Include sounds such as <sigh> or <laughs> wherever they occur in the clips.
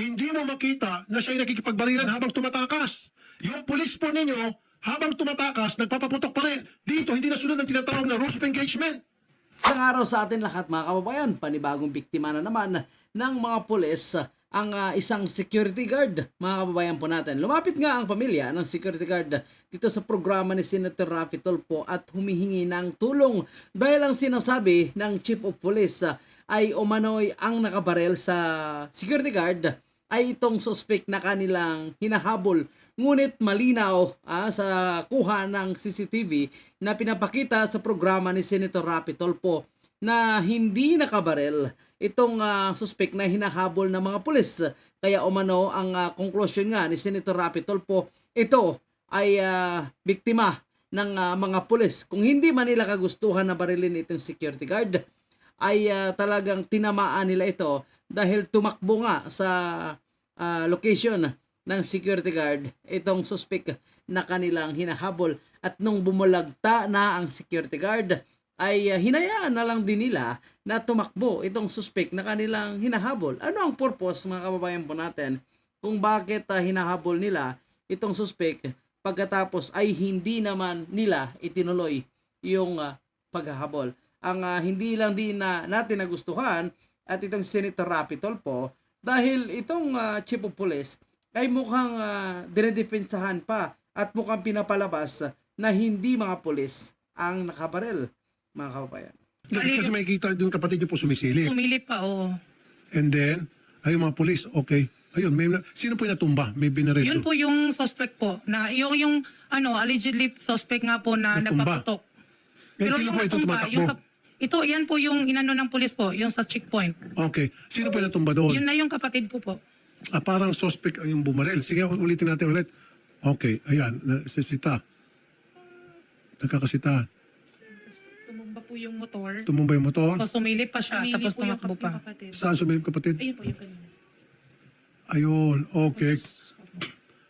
hindi mo makita na siya'y nakikipagbarilan habang tumatakas. Yung pulis po ninyo, habang tumatakas, nagpapaputok pa rin. Dito, hindi nasunod ang tinatawag na rules of engagement. Isang araw sa atin lahat mga kababayan, panibagong biktima na naman ng mga pulis ang ah, isang security guard, mga kababayan po natin. Lumapit nga ang pamilya ng security guard dito sa programa ni Senator Raffy Tulfo at humihingi ng tulong dahil ang sinasabi ng Chief of Police ah, ay umano'y ang nakabarel sa security guard ay itong suspect na kanilang hinahabol. Ngunit malinaw ah, sa kuha ng CCTV na pinapakita sa programa ni Senator Rapi Tolpo na hindi nakabarel itong ah, suspect na hinahabol ng mga pulis. Kaya umano ang ah, conclusion nga ni Senator Rapi Tolpo, ito ay ah, biktima ng ah, mga pulis. Kung hindi man nila kagustuhan na barilin itong security guard, ay ah, talagang tinamaan nila ito dahil tumakbo nga sa ah, location ng security guard itong suspect na kanilang hinahabol at nung bumulagta na ang security guard ay ah, hinayaan na lang din nila na tumakbo itong suspect na kanilang hinahabol. Ano ang purpose mga kababayan po natin kung bakit ah, hinahabol nila itong suspect pagkatapos ay hindi naman nila itinuloy yung ah, paghahabol. Ang ah, hindi lang din na natin nagustuhan at itong Senator Rapi Tolpo dahil itong ah, Chief of Police ay mukhang uh, dinedefensahan pa at mukhang pinapalabas na hindi mga pulis ang nakabarel, mga kababayan. Kasi makikita yung kapatid niyo po sumisilip. Sumilip pa, oo. And then, ay yung mga pulis, okay. Ayun, may, sino po yung natumba? May binaril. Yun po yung suspect po. Na yung, yung ano, allegedly suspect nga po na Natumba. nagpaputok. Eh, sino po ito natumba, tumatakbo? yung kap- ito, yan po yung inano ng pulis po, yung sa checkpoint. Okay. Sino po yung natumba doon? Yun na yung kapatid ko po. Ah, parang suspect ang yung bumaril. Sige, ulitin natin ulit. Okay, ayan, nasisita. Nagkakasita. Tumumba po yung motor. Tumumba yung motor. Tapos sumilip pa siya, Sumili tapos po yung tumakbo kap- pa. yung kapatid. Saan sumilip kapatid? Ayun po yung kanina. Ayun, okay.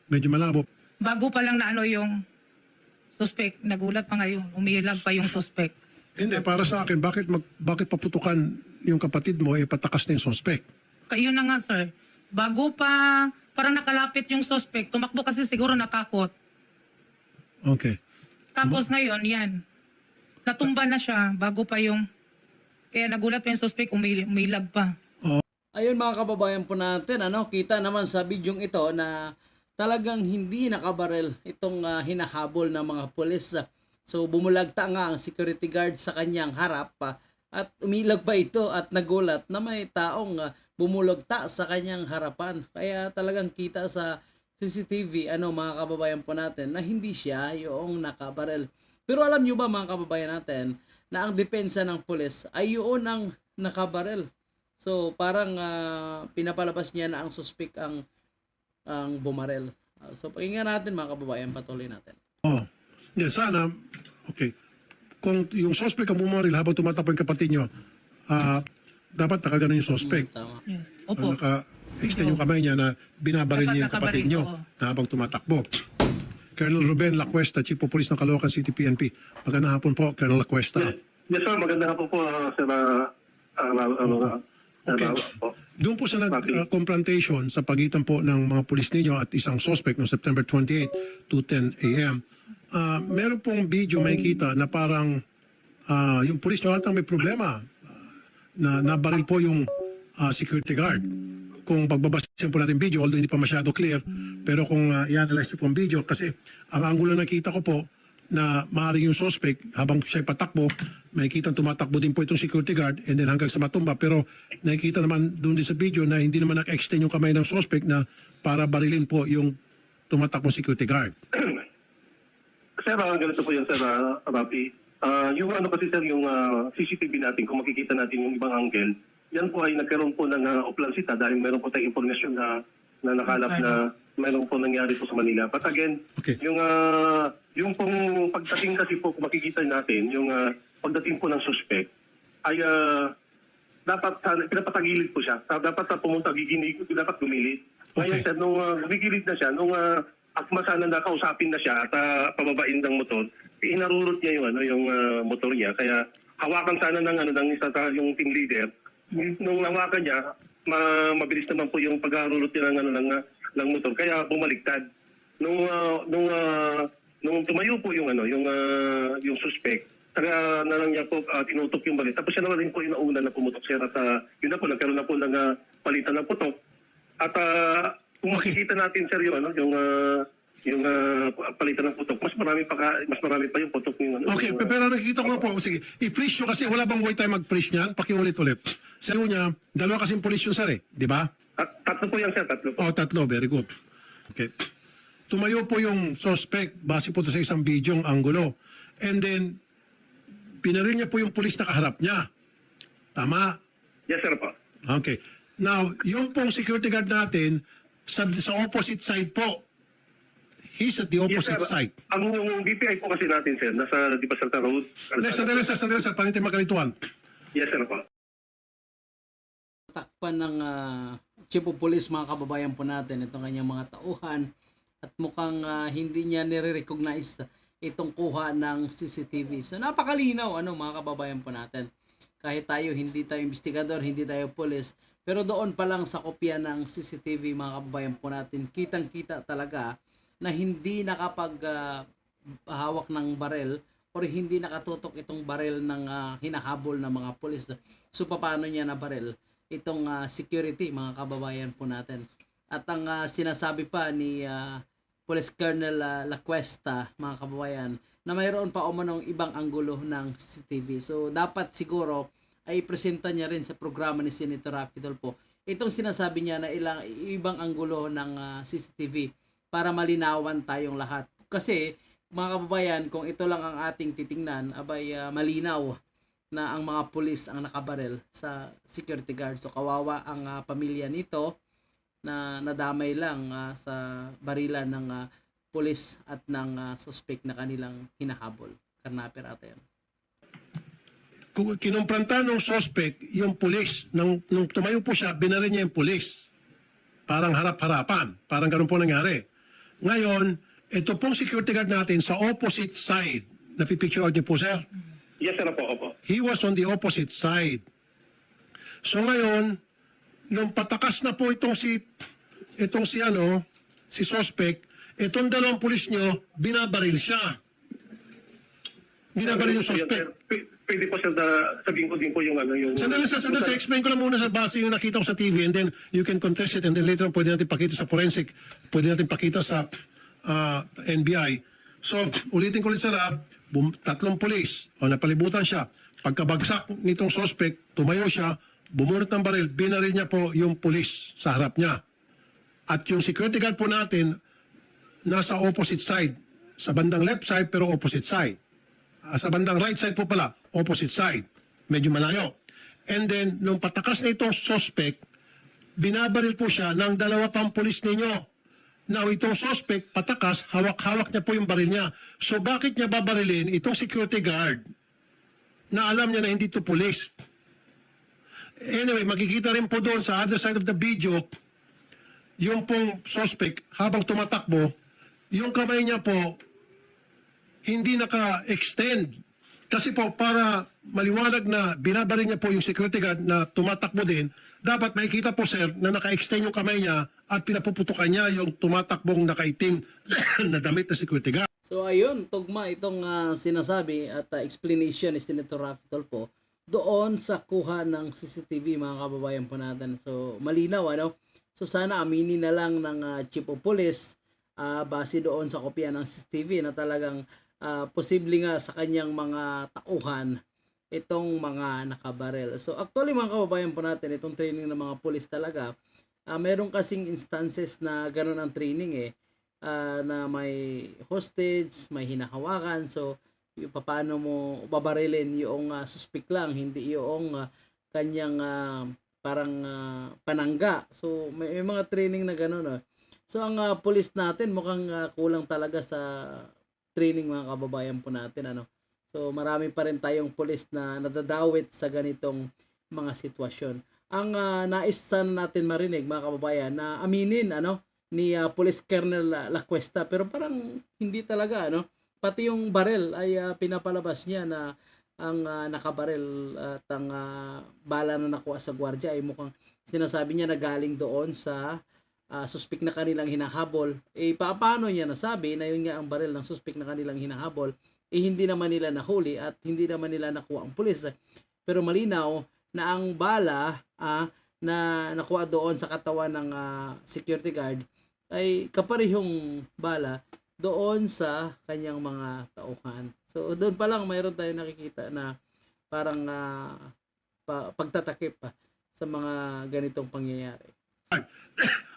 Medyo malabo. Bago pa lang na ano yung suspect, nagulat pa ngayon, umilag pa yung suspect. Hindi, para sa akin, bakit mag, bakit paputukan yung kapatid mo, eh, patakas na yung suspect? Kaya na nga sir, bago pa, parang nakalapit yung suspect, tumakbo kasi siguro natakot. Okay. Tapos ngayon, yan. Natumba na siya bago pa yung... Kaya nagulat pa yung suspect, umil- umilag pa. Ayun mga kababayan po natin, ano, kita naman sa bidyong ito na talagang hindi nakabarel itong ah, hinahabol ng mga pulis. So bumulagta nga ang security guard sa kanyang harap pa at umilag pa ito at nagulat na may taong ah, bumulagta sa kanyang harapan. Kaya talagang kita sa CCTV, ano mga kababayan po natin, na hindi siya yung nakabarel. Pero alam nyo ba mga kababayan natin na ang depensa ng pulis ay yun ang nakabarel. So parang ah, pinapalabas niya na ang suspect ang ang bumarel. Ah, so pakinggan natin mga kababayan, patuloy natin. Hindi, sana, okay. Kung yung suspect ang bumaril habang tumatakbo yung kapatid nyo, ah, dapat nakaganon yung suspect. Tama. Yes. Opo. Opo. naka-extend yung kamay niya na binabaril Dapat niya yung kapatid nakabaril, oo. na habang tumatakbo. Colonel Ruben Lacuesta, Chief of Police ng Caloocan City PNP. Magandang hapon po, Colonel Lacuesta. Yes sir, maganda po po uh, sir uh, uh, ano uh, Okay. po. Doon po sa nag-confrontation sa pagitan po ng mga pulis ninyo at isang suspect noong September 28, 2.10 a.m., ah, meron pong video makikita na parang ah, yung pulis nyo may problema ah, na nabaril po yung ah, security guard. Kung pagbabasin po natin video, although hindi pa masyado clear, pero kung uh, i-analyze nyo po ang video, kasi ang angulo na nakita ko po, na maaaring yung suspect, habang siya patakbo, makikita tumatakbo din po itong security guard and then hanggang sa matumba. Pero nakikita naman doon din sa video na hindi naman naka-extend yung kamay ng suspect na para barilin po yung tumatakbong security guard. Sir, uh, ganito po yan sir, uh, Rapi. Uh, yung ano kasi sir, yung uh, CCTV natin, kung makikita natin yung ibang angle, yan po ay nagkaroon po ng uh, oplansita dahil meron po tayong informasyon na na nakalap na meron po nangyari po sa Manila. But again, Okay. yung uh, yung pong pagdating kasi po kung makikita natin, yung uh, pagdating po ng suspect ay uh, dapat uh, pinapatagilid po siya. Dapat uh, pumunta giginig, dapat gumilit. Ngayon Okay. sir, nung uh, gumigilid na siya, nung uh, akma sana nakausapin na siya at uh, pababain ng motor, inarurot niya yung ano yung uh, motor niya. Kaya hawakan sana ng ano ng isa sa yung team leader. Nung hawakan niya, ma- mabilis naman po yung pagharulot niya ng, ano, ng, ah, ng motor. Kaya bumaliktad. Nung, ah, nung, ah, nung tumayo po yung, ano, yung, ah, yung suspect, taga na lang niya po ah, tinutok yung balik. Tapos siya naman rin po yung nauna na pumutok sir at ah, yun na po, nagkaroon na po ng ah, palitan ng putok. At ah, kung Okay. makikita natin sir yung, ano, yung, ah, yung ah, palitan ng putok, mas marami pa, ka- mas marami pa yung putok yung, ano, Okay, yung, pe- ah, pero nakikita ko nga po, sige, i-freeze nyo kasi wala bang way tayo mag-freeze niyan? Pakiulit ulit. Sabi niya, dalawa kasing police yun, sir eh. Di ba? Tat- tatlo po yan sir, tatlo po. O, tatlo. Very good. Okay. Tumayo po yung suspect base po to sa isang bidyong anggulo. And then, pinaril niya po yung pulis na kaharap niya. Tama? Yes sir po. Okay. Now, yung pong security guard natin, sa, sa opposite side po. He's at the Yes, opposite sir. side. Ang yung BPI po kasi natin, sir, nasa, di ba, Santa Road? Sandali, sir, sandali, sir, para hindi makalituan. Yes, sir po. takpan ng ah, chief of police mga kababayan po natin itong kanyang mga tauhan at mukhang ah, hindi niya nire-recognize itong kuha ng CCTV. So napakalinaw ano mga kababayan po natin. Kahit tayo hindi tayo investigador, hindi tayo police, pero doon pa lang sa kopya ng CCTV mga kababayan po natin, kitang-kita talaga na hindi nakapag ah, hawak ng barel or hindi nakatutok itong barel ng ah, hinahabol ng mga pulis. So paano niya na barel? itong ah, security mga kababayan po natin. At ang ah, sinasabi pa ni ah, Police Colonel ah, Lacuesta mga kababayan na mayroon pa umanong ibang anggulo ng CCTV. So dapat siguro ay presenta niya rin sa programa ni Senator Rafi Tulfo itong sinasabi niya na ilang ibang anggulo ng ah, CCTV para malinawan tayong lahat. Kasi mga kababayan, kung ito lang ang ating titingnan, abay ah, malinaw na ang mga pulis ang nakabarel sa security guard. So kawawa ang ah, pamilya nito na nadamay lang ah, sa barilan ng ah, pulis at ng ah, suspect na kanilang hinahabol. Karnaper ata yan. Kung kinumpranta ng suspect yung pulis, nung, nung tumayo po siya, binaril niya yung pulis. Parang harap-harapan. Parang ganun po nangyari. Ngayon, ito pong security guard natin sa opposite side. Napipicture out niyo po, sir? Yes, sir po, opo. He was on the opposite side. So ngayon, nung patakas na po itong si itong si ano, si suspect, itong dalawang pulis nyo, binabaril siya. Binabaril yung suspect. Pwede po, sir, sabihin ko din po yung, ano, yung... Sandali, sir, sandali, sir. Explain ko lang muna sa base yung nakita ko sa TV and then you can contest it and then later on pwede natin pakita sa forensic, pwede natin pakita sa ah, NBI. So, ulitin ko ulit, sir, ah, bum- tatlong pulis o napalibutan siya. Pagkabagsak nitong suspect, tumayo siya, bumunot ng baril, binaril niya po yung pulis sa harap niya. At yung security guard po natin, nasa opposite side. Sa bandang left side pero opposite side. Ah, sa bandang right side po pala, opposite side. Medyo malayo. And then, nung patakas na itong suspect, binabaril po siya ng dalawa pang pulis ninyo. Now, itong suspect, patakas, hawak-hawak niya po yung baril niya. So, bakit niya babarilin itong security guard na alam niya na hindi to pulis? Anyway, makikita rin po doon sa other side of the video, yung pong suspect, habang tumatakbo, yung kamay niya po, hindi naka-extend. Kasi po, para maliwanag na binabaril niya po yung security guard na tumatakbo din, dapat makikita po sir na naka-extend yung kamay niya at pinapuputukan niya yung tumatakbong nakaitim <coughs> na damit na security guard. So ayun, tugma itong ah, sinasabi at ah, explanation ni Senator Rafi Tulfo doon sa kuha ng CCTV mga kababayan po natin. So malinaw ano. So sana aminin na lang ng ah, Chief of Police ah, base doon sa kopya ng CCTV na talagang ah, posible nga sa kanyang mga tauhan itong mga nakabarel. So actually mga kababayan po natin, itong training ng mga pulis talaga, ah, meron kasing instances na ganun ang training eh ah, na may hostage, may hinahawakan. So, yung paano mo babarilin yung ah, suspect lang, hindi yung ah, kanyang ah, parang ah, panangga. So, may, may mga training na gano'n. ah. So, ang ah, police natin mukhang ah, kulang talaga sa training mga kababayan po natin. Ano? So, marami pa rin tayong police na nadadawit sa ganitong mga sitwasyon. Ang ah, nais sana natin marinig mga kababayan na aminin ano ni ah, Police Colonel La- Lacuesta pero parang hindi talaga ano pati yung barel ay ah, pinapalabas niya na ang ah, nakabarel at ang ah, bala na nakuha sa gwardiya ay mukhang sinasabi niya na galing doon sa uh, suspect na kanilang hinahabol. Eh, paano niya nasabi na yun nga ang baril ng suspect na kanilang hinahabol? Eh, hindi naman nila nahuli at hindi naman nila nakuha ang pulis. Pero malinaw na ang bala ah, na nakuha doon sa katawan ng ah, security guard ay kaparehong bala doon sa kanyang mga tauhan. So doon pa lang mayroon tayong nakikita na parang ah, pa- pagtatakip pa sa mga ganitong pangyayari.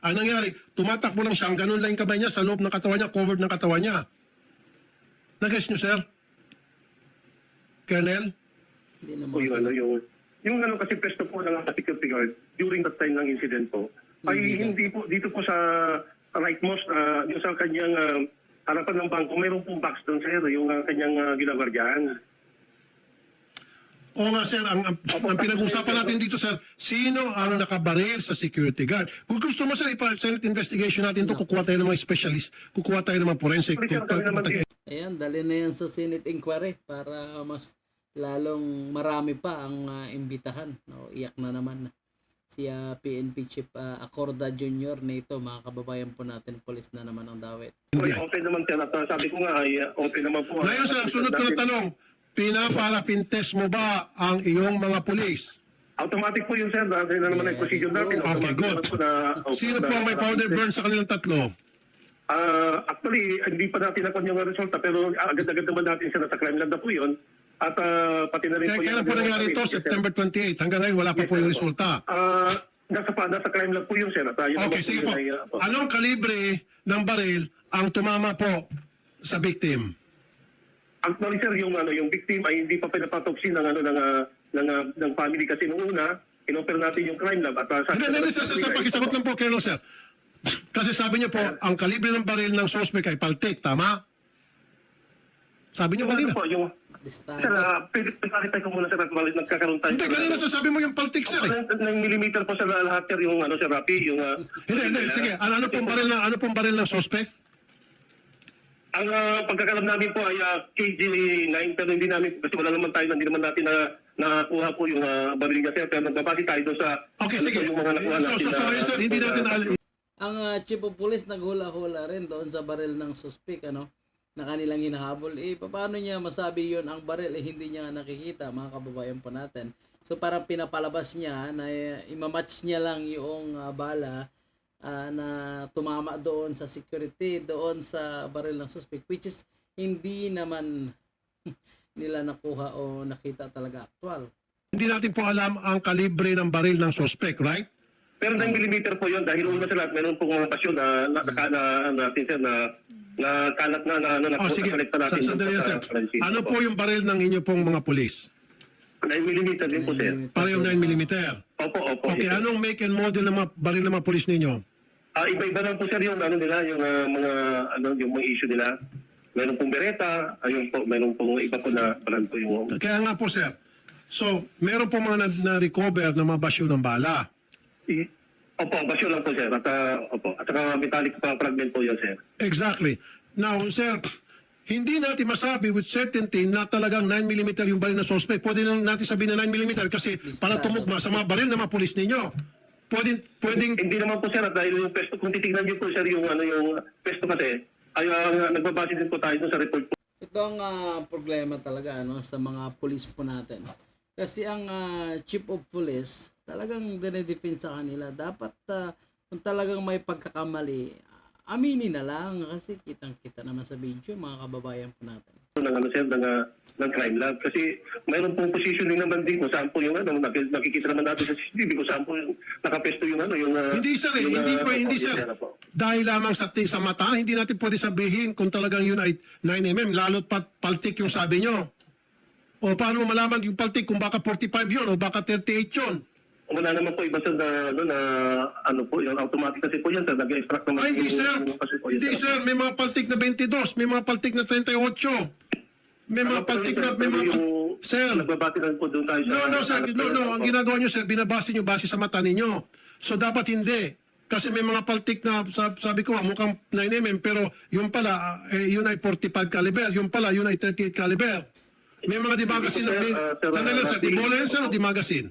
Ang nangyari, tumatakbo lang siya, ang ganun lang yung kamay niya sa loob ng katawan niya, covered ng katawan niya. Nag-guess niyo, sir? Colonel? Hindi naman yung ano yung yung ano kasi pesto po ng security guard during that time ng incident po ay hindi po dito po sa rightmost uh, yung sa kanyang ah, harapan ng bangko mayroon pong box doon sir yung ah, kanyang uh, ginagwardiyahan. Oo nga, sir. Ang, ang, ang pinag-usapan natin dito, sir, sino ang nakabaril sa security guard? Kung gusto mo, sir, ipa-senate investigation natin to kukuha tayo ng mga specialist, kukuha tayo ng mga forensic. Ayan, dali na yan sa Senate inquiry para mas lalong marami pa ang ah, imbitahan. No, iyak na naman si ah, PNP Chief ah, Acorda Jr. nito, mga kababayan po natin, polis na naman ang dawit. Ay, open naman sir sabi ko nga ay ah, open naman po. Ngayon, sir, ang sunod ko na tanong, pinaparapintes mo ba ang iyong mga pulis? Automatic po yun sir dahil na naman ang procedure natin. Okay, Automatic good. naman po na, Sino na- po ang may powder burn sa kanilang tatlo? Ah, actually, hindi pa natin nakuha yung resulta pero agad-agad naman natin sila sa crime lab na po yun. At ah, pati na rin Kaya po kailan po nangyari ito? Sir. September 28. Hanggang ngayon, wala pa Yes, po sir, yung resulta. Ah, nasa pa, nasa crime lab po yun, sir. At, ah, yun Okay, sige yun po. ay, ah, po. Anong kalibre ng baril ang tumama po sa victim? Actually, sir, yung ano, yung victim ay hindi pa pinapatopsy ng ano ng ah, ng, ah, ng family kasi nung una, inoper natin yung crime lab at uh, Hindi, hindi, sir, sir, sir, pakisagot lang po, Colonel, sir. Kasi sabi niyo po, ang kalibre ng baril ng suspect ay paltik, tama? Sabi niyo ano kanina. po, yung. Sir, uh, pwede clarify ko muna sir at balik nagkakaroon tayo. Hindi, kanina sasabi mo yung paltik, sir. Eh. 9 millimeter po sa lahat sir yung ano sir Rapi, yung ah, Hindi, hindi, sige. Ano, ano pong baril ng, ano pong baril ng suspect? Ang ah, pagkakalam namin po ay ah, KG9 pero hindi namin kasi wala naman tayo hindi naman natin na nakakuha po yung uh, baril niya sir pero nagbabase tayo doon sa Okay, ano sige. yung mga nakuha So, natin so, so, na- ngayon, sir, hindi natin al- Ang ah, chief of police naghula-hula rin doon sa baril ng suspect, ano, na kanilang hinahabol. Eh, paano niya masabi yon ang baril? Eh, hindi niya nakikita, mga kababayan po natin. So, parang pinapalabas niya na eh, imamatch niya lang yung ah, bala ah, na tumama doon sa security, doon sa baril ng suspect, which is hindi naman <laughs> nila nakuha o nakita talaga actual. hindi natin po alam ang kalibre ng baril ng suspect, right? Pero 9 millimeter po yun dahil una sa lahat meron pong mga pasyon na na, na, na, na, natin sir na na kalat na na ano na Oh, sige. nakonekta natin Sa- Sandali lang, sir. Francisco Ano po po. yung baril ng inyo pong mga pulis? 9 millimeter din po sir. Parehong 9 mm. Opo, opo. Okay, yes, sir. anong make and model ng mga baril ng mga pulis ninyo? Ah, iba-iba lang po sir yung ano nila, yung ah, mga ano yung mga issue nila. Meron pong bereta, ayun po, meron pong iba po na brand po yung Kaya nga po, sir. So, meron po mga na- na-recover na mga basyo ng bala. I- Opo, basyo lang po sir. At ah, opo, at saka metallic pa fragment po yun sir. Exactly. Now, sir, hindi natin masabi with certainty na talagang 9mm yung baril ng suspect. Pwede lang natin sabihin na 9mm kasi para tumugma sa mga baril ng mga pulis ninyo. Pwede, pwedeng Hindi naman po sir, at dahil yung pesto, kung titignan niyo po sir yung ano yung pesto kasi, ay ah, nagbabase din po tayo dun sa report po. Ito ang ah, problema talaga ano sa mga pulis po natin. Kasi ang ah, chief of police talagang dinedefend sa kanila. Dapat ah, kung talagang may pagkakamali, aminin na lang kasi kitang-kita naman sa video mga kababayan po natin. Ng ano sir ng, ah, ng crime lab kasi mayroon pong positioning naman din kung saan po yung ano nakik- nakikita naman natin sa CCTV kung saan po yung nakapesto yung ano yung ah, Hindi sir, eh. yung, hindi ah, po, hindi sir. ano po. Dahil lamang sa, sa mata, hindi natin pwede sabihin kung talagang yun ay 9mm, lalo't pat paltik yung sabi nyo. O paano mo malaman yung paltik kung baka 45 yun o baka 38 yun? Wala naman po iba sir na ano na ano po yung automatic kasi po yan sir nag-extract naman Ay, hindi yung- sir. yung- kasi po yun, Hindi sir, may mga paltik na 22, may mga paltik na 38. May mga na, may mga... yung Sir, nagbabati lang po doon tayo no, no, sir, no, no, ang ginagawa nyo, sir, binabase nyo base sa mata ninyo. So, dapat hindi. Kasi may mga paltik na, sab- sabi ko, nga, mukhang 9mm, pero yung pala, ah, eh, yun ay 45 caliber, yung pala, yun ay 38 caliber. May mga di magazine na... Ah, sandali lang, sir, di ah, bola yan, sir, o di magazine?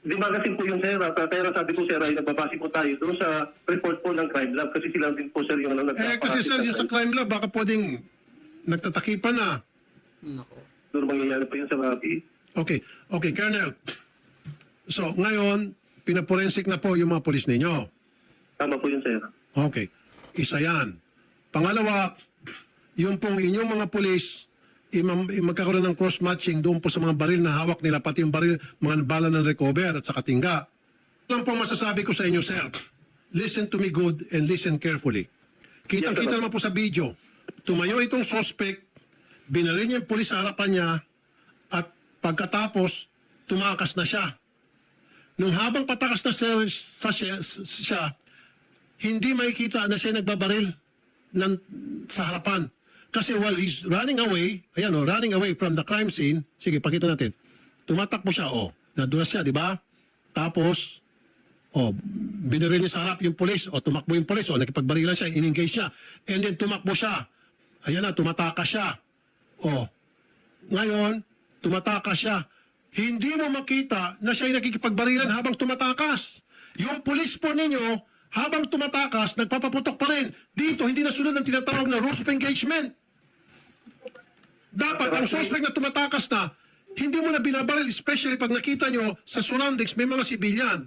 Di magasin po yung sir, at, pero sabi ko sir ay nagbabase po tayo doon sa report po ng crime lab. Kasi sila din po sir yung ano, Eh, kasi sir, yung sa crime lab, baka pwedeng nagtatakipan na. Nako. Doon mangyayari po yun sa Rafi. Okay. Okay, Colonel. So, ngayon, pinaporensik na po yung mga polis ninyo. Tama po yun sir. Okay. Isa yan. Pangalawa, yung pong inyong mga polis, imam, magkakaroon ng cross-matching doon po sa mga baril na hawak nila, pati yung baril, mga bala ng recover at saka tingga. Lang po masasabi ko sa inyo, sir. Listen to me good and listen carefully. Kitang-kita Yes, sir. naman po sa video. Tumayo itong suspect, binaril niya yung pulis sa harapan niya, at pagkatapos, tumakas na siya. Nung habang patakas na siya, siya, siya hindi makikita na siya nagbabaril ng, sa harapan. Kasi while he's running away, ayan o, running away from the crime scene, sige, pakita natin. Tumatakbo siya, o, nadulas siya, di ba? Tapos, o, binaril niya sa harap yung polis, o tumakbo yung polis, o nakipagbarilan siya, in-engage siya, and then tumakbo siya. Ayan na, tumatakas siya. O, ngayon, tumatakas siya. Hindi mo makita na siya ay nakikipagbarilan habang tumatakas. Yung pulis po ninyo, habang tumatakas, nagpapaputok pa rin. Dito, hindi nasunod ang tinatawag na rules of engagement. Dapat, ang suspect na tumatakas na, hindi mo na binabaril, especially pag nakita nyo sa surroundings, may mga sibilyan.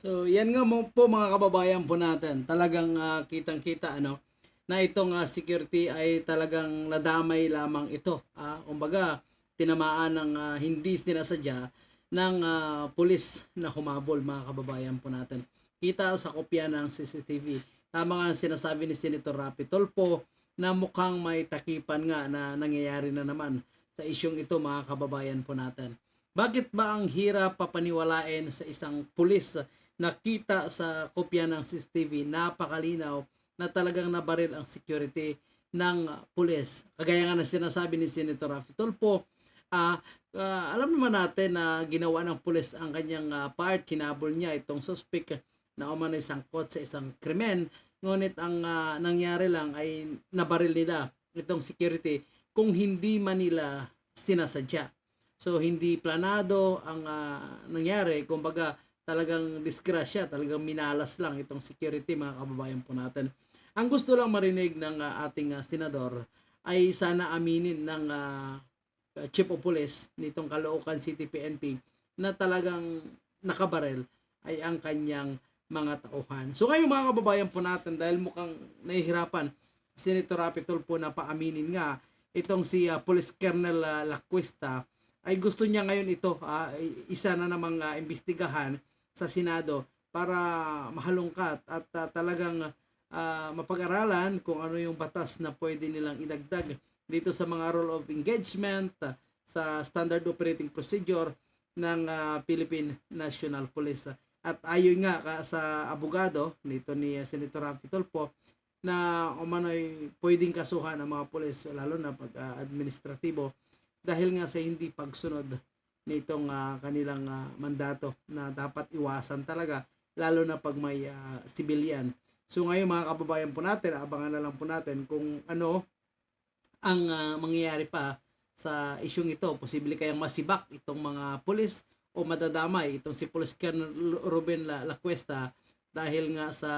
So, yan nga mo po mga kababayan po natin. Talagang ah, kitang-kita ano na itong ah, security ay talagang nadamay lamang ito. Ah, kumbaga, tinamaan ng ah, hindi sinasadya ng ah, pulis na humabol mga kababayan po natin. Kita sa kopya ng CCTV. Tama nga ang sinasabi ni Senator Rapi Tolpo na mukhang may takipan nga na nangyayari na naman sa isyong ito mga kababayan po natin. Bakit ba ang hirap papaniwalain sa isang pulis na kita sa kopya ng CCTV napakalinaw na talagang nabaril ang security ng uh, pulis. Kagaya nga na sinasabi ni Senator Rafi Tulfo, ah, ah, alam naman natin na ginawa ng pulis ang kanyang ah, part, kinabol niya itong suspect na umano'y sangkot sa isang krimen. Ngunit ang ah, nangyari lang ay nabaril nila itong security kung hindi man nila sinasadya. So hindi planado ang ah, nangyari, kumbaga talagang disgrasya, talagang minalas lang itong security mga kababayan po natin. Ang gusto lang marinig ng ah, ating ah, senador ay sana aminin ng ah, chief of police nitong Caloocan City PNP na talagang nakabarel ay ang kanyang mga tauhan. So ngayon mga kababayan po natin dahil mukhang nahihirapan Senator Rapi Tulfo na paaminin nga itong si ah, Police Colonel ah, Lacuesta ay gusto niya ngayon ito ah, isa na namang ah, imbestigahan sa Senado para mahalungkat at ah, talagang ah, mapag-aralan kung ano yung batas na pwede nilang idagdag dito sa mga rule of engagement ah, sa standard operating procedure ng ah, Philippine National Police. At ayon nga ka- sa abogado nito ni ah, Senator Rafi Tulfo na umano'y pwedeng kasuhan ang mga pulis lalo na pag ah, administratibo dahil nga sa hindi pagsunod nitong ah, kanilang ah, mandato na dapat iwasan talaga lalo na pag may ah, civilian. So ngayon mga kababayan po natin, abangan na lang po natin kung ano ang ah, mangyayari pa sa isyong ito. Posible kayang masibak itong mga pulis o madadamay itong si Police Colonel Ruben La Lacuesta dahil nga sa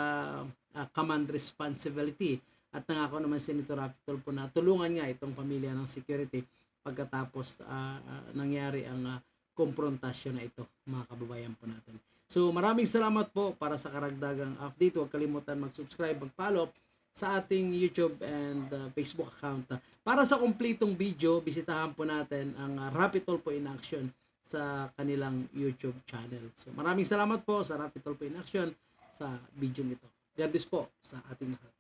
ah, command responsibility at nangako naman si Senator Rafi Tulfo na tulungan nga itong pamilya ng security pagkatapos ah, ah, nangyari ang ah, komprontasyon na ito mga kababayan po natin. So maraming salamat po para sa karagdagang update. Huwag kalimutan mag-subscribe, mag-follow sa ating YouTube and uh, Facebook account. Para sa kumpletong video, bisitahan po natin ang uh, Rapid Tulfo in Action sa kanilang YouTube channel. So maraming salamat po sa Rapid Tulfo in Action sa video ito. God bless po sa ating lahat.